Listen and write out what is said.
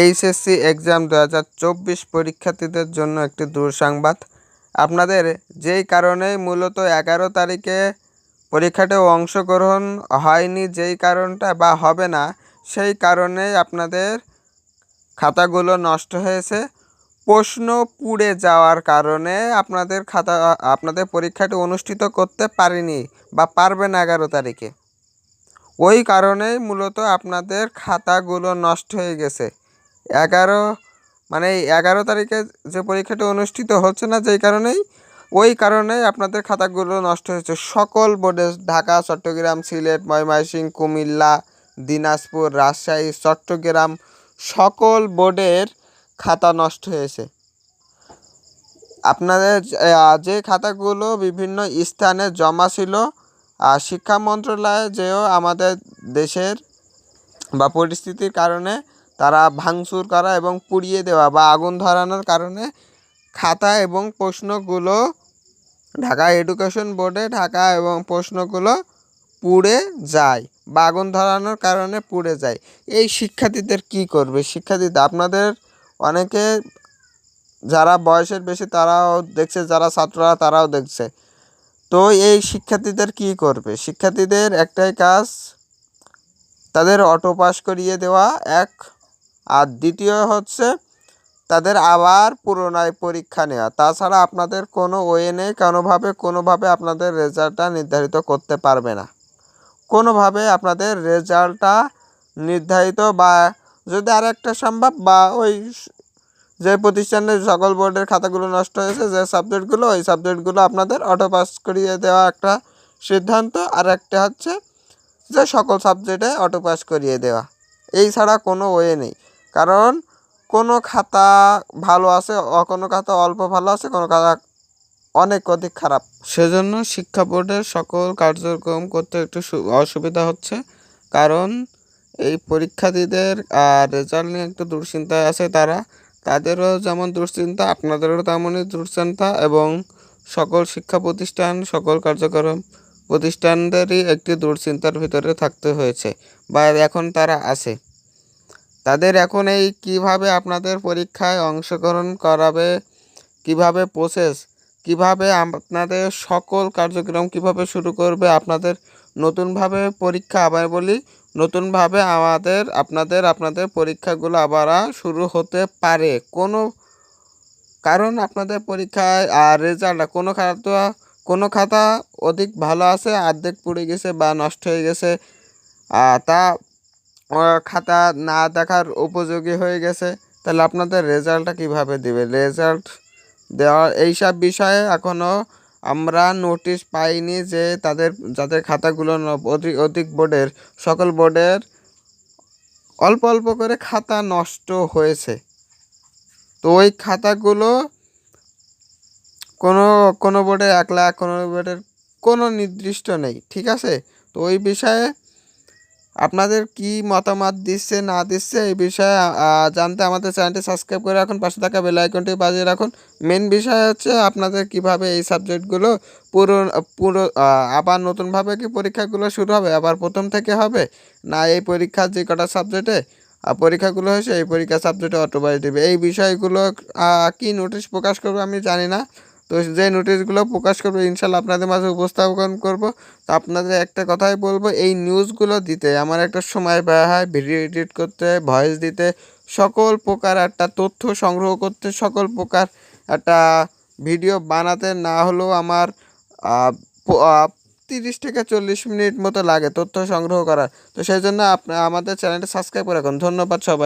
HSC exam দু হাজার চব্বিশ পরীক্ষার্থীদের জন্য একটি দুঃসংবাদ। আপনাদের যেই কারণে মূলত এগারো তারিখে পরীক্ষাতে অংশগ্রহণ হয়নি, যেই কারণটা বা হবে না, সেই কারণে আপনাদের খাতাগুলো নষ্ট হয়েছে। প্রশ্ন পুড়ে যাওয়ার কারণে আপনাদের খাতা, আপনাদের পরীক্ষাটি অনুষ্ঠিত করতে পারিনি বা পারবে না এগারো তারিখে। ওই কারণেই মূলত আপনাদের খাতাগুলো নষ্ট হয়ে গেছে। এগারো মানে এগারো তারিখে যে পরীক্ষাটি অনুষ্ঠিত হচ্ছে না, যেই কারণেই, ওই কারণেই আপনাদের খাতাগুলো নষ্ট হয়েছে। সকল বোর্ডে ঢাকা, চট্টগ্রাম, সিলেট, ময়মনসিংহ, কুমিল্লা, দিনাজপুর, রাজশাহী, চট্টগ্রাম, সকল বোর্ডের খাতা নষ্ট হয়েছে। আপনাদের যে খাতাগুলো বিভিন্ন স্থানে জমা ছিল আর শিক্ষা মন্ত্রণালয়ে যেও আমাদের দেশের বা পরিস্থিতির কারণে তারা ভাঙচুর করা এবং পুড়িয়ে দেওয়া বা আগুন ধরানোর কারণে খাতা এবং প্রশ্নগুলো ঢাকা এডুকেশন বোর্ডে ঢাকা এবং প্রশ্নগুলো পুড়ে যায় বা আগুন ধরানোর কারণে পুড়ে যায়। এই শিক্ষার্থীদের কি করবে? শিক্ষার্থীদের, আপনাদের অনেকে যারা বয়সের বেশি তারাও দেখছে, যারা ছাত্ররা তারাও দেখছে। তো এই শিক্ষার্থীদের কি করবে? শিক্ষার্থীদের একটাই কাজ, তাদের অটো পাস করিয়ে দেওয়া। এক আর দ্বিতীয় হচ্ছে তাদের আবার পুনরায় পরীক্ষা নেওয়া। তাছাড়া আপনাদের কোনো ওয়ে নেই, কোনোভাবে কোনোভাবে আপনাদের রেজাল্টটা নির্ধারিত করতে পারবে না। কোনোভাবে আপনাদের রেজাল্টটা নির্ধারিত বা যদি আর একটা সম্ভব বা ওই যে প্রতিষ্ঠানের সকল বোর্ডের খাতাগুলো নষ্ট হয়েছে, যে সাবজেক্টগুলো, ওই সাবজেক্টগুলো আপনাদের অটো পাস করিয়ে দেওয়া একটা সিদ্ধান্ত, আর একটা হচ্ছে যে সকল সাবজেক্টে অটো পাস করিয়ে দেওয়া। এই ছাড়া কোনো ওয়ে নেই। কারণ কোনো খাতা ভালো আছে কোনো খাতা অল্প ভালো আছে, কোনো খাতা অনেক অধিক খারাপ। সেজন্য শিক্ষা বোর্ডের সকল কার্যক্রম করতে একটু অসুবিধা হচ্ছে। কারণ এই পরীক্ষার্থীদের আর রেজাল্ট নিয়ে একটু দুশ্চিন্তায় আছে তারা। তাদেরও যেমন দুশ্চিন্তা, আপনাদেরও তেমনই দুশ্চিন্তা এবং সকল শিক্ষা প্রতিষ্ঠান, সকল কার্যক্রম প্রতিষ্ঠানদেরই একটি দুশ্চিন্তার ভিতরে থাকতে হয়েছে বা এখন তারা আছে। তাদের এখন এই কীভাবে আপনাদের পরীক্ষায় অংশগ্রহণ করাবে, কীভাবে প্রসেস কীভাবে আপনাদের সকল কার্যক্রম কীভাবে শুরু করবে, আপনাদের নতুনভাবে পরীক্ষা আবার বলি, নতুনভাবে আমাদের, আপনাদের আপনাদের পরীক্ষাগুলো আবার শুরু হতে পারে। কোনো কারণ আপনাদের পরীক্ষায় আর রেজাল্ট কোনো খাতা কোনো খাতা অধিক ভালো আছে, অর্ধেক পুড়ে গেছে বা নষ্ট হয়ে গেছে তা খাতা না দেখার উপযোগী হয়ে গেছে। তাহলে আপনাদের রেজাল্টটা কীভাবে দিবে? রেজাল্ট দেওয়ার এইসব বিষয়ে এখনও আমরা নোটিশ পাইনি যে তাদের, যাদের খাতাগুলো অধিক অধিক বোর্ডের সকল বোর্ডের অল্প অল্প করে খাতা নষ্ট হয়েছে। তো ওই খাতাগুলো কোনো কোনো বোর্ডে এক লাখ কোনো বোর্ডের কোনো নির্দিষ্ট নেই, ঠিক আছে? তো ওই বিষয়ে আপনাদের কি মতামত দিচ্ছে, না দিচ্ছে, এই বিষয়ে জানতে আমাদের চ্যানেলটি সাবস্ক্রাইব করে রাখুন, পাশে থাকা বেল আইকনটি বাজিয়ে রাখুন। মেন বিষয় হচ্ছে আপনাদের কীভাবে এই সাবজেক্টগুলো পুরো পুরো আবার নতুনভাবে কি পরীক্ষাগুলো শুরু হবে, আবার প্রথম থেকে হবে? না এই পরীক্ষার যে কটা সাবজেক্টে পরীক্ষাগুলো হয়েছে, এই পরীক্ষা সাবজেক্টে দেবে এই বিষয়গুলো কি নোটিশ প্রকাশ করবে আমি জানি না। তো যে নোটিশগুলো প্রকাশ করবে, ইনশাল্লাহ আপনাদের মাঝে উপস্থাপন করব। তো আপনাদের একটা কথাই বলব, এই নিউজগুলো দিতে, আমার একটা সময় ব্যয় হয় ভিডিও এডিট করতে ভয়েস দিতে, সকল প্রকার একটা তথ্য সংগ্রহ করতে, সকল প্রকার একটা ভিডিও বানাতে না হলেও আমার তিরিশ থেকে চল্লিশ মিনিট মতো লাগে তথ্য সংগ্রহ করার। তো সেই জন্য আপনি, আমাদের চ্যানেলটা সাবস্ক্রাইব করে রাখুন। ধন্যবাদ সবাই।